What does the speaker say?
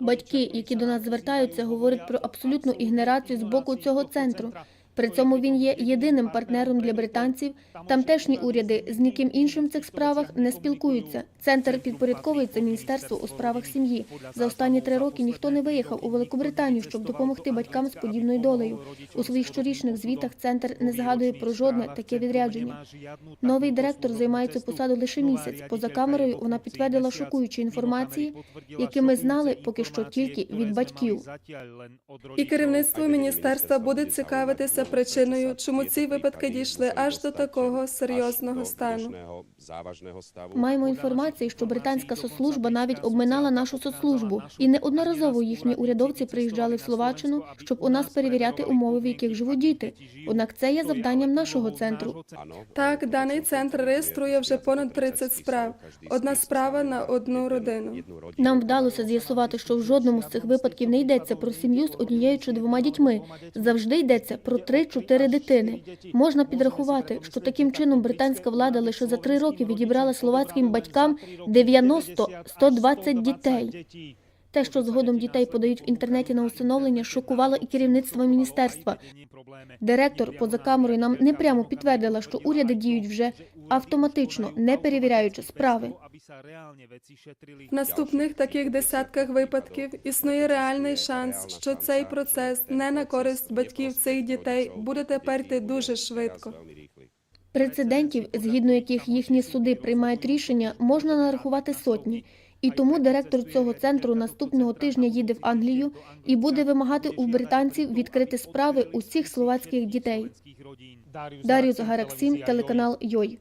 Батьки, які до нас звертаються, говорять про абсолютну ігнорацію з боку цього центру. При цьому він є єдиним партнером для британців. Тамтешні уряди з ніким іншим в цих справах не спілкуються. Центр підпорядковується міністерству у справах сім'ї. За останні три роки ніхто не виїхав у Великобританію, щоб допомогти батькам з подібною долею. У своїх щорічних звітах центр не згадує про жодне таке відрядження. Новий директор займає цю посаду лише місяць. Поза камерою вона підтвердила шокуючі інформації, які ми знали поки що тільки від батьків. І керівництво міністерства буде цікавитися причиною, чому ці випадки дійшли аж до такого серйозного стану. Маємо інформацію, що британська соцслужба навіть обминала нашу соцслужбу, і неодноразово їхні урядовці приїжджали в Словаччину, щоб у нас перевіряти умови, в яких живуть діти. Однак це є завданням нашого центру. Так, даний центр реєструє вже понад 30 справ. Одна справа на одну родину. Нам вдалося з'ясувати, що в жодному з цих випадків не йдеться про сім'ю з однією чи двома дітьми. Завжди йдеться про три-чотири дитини. Можна підрахувати, що таким чином британська влада лише за три роки відібрала словацьким батькам 90-120 дітей. Те, що згодом дітей подають в інтернеті на усиновлення, шокувало і керівництво міністерства. Директор поза камерою нам непрямо підтвердила, що уряди діють вже автоматично, не перевіряючи справи. В наступних таких десятках випадків існує реальний шанс, що цей процес не на користь батьків цих дітей буде тепер йти дуже швидко. Прецедентів, згідно яких їхні суди приймають рішення, можна нарахувати сотні. І тому директор цього центру наступного тижня їде в Англію і буде вимагати у британців відкрити справи усіх словацьких дітей. Даріус Гараксім, телеканал Йой.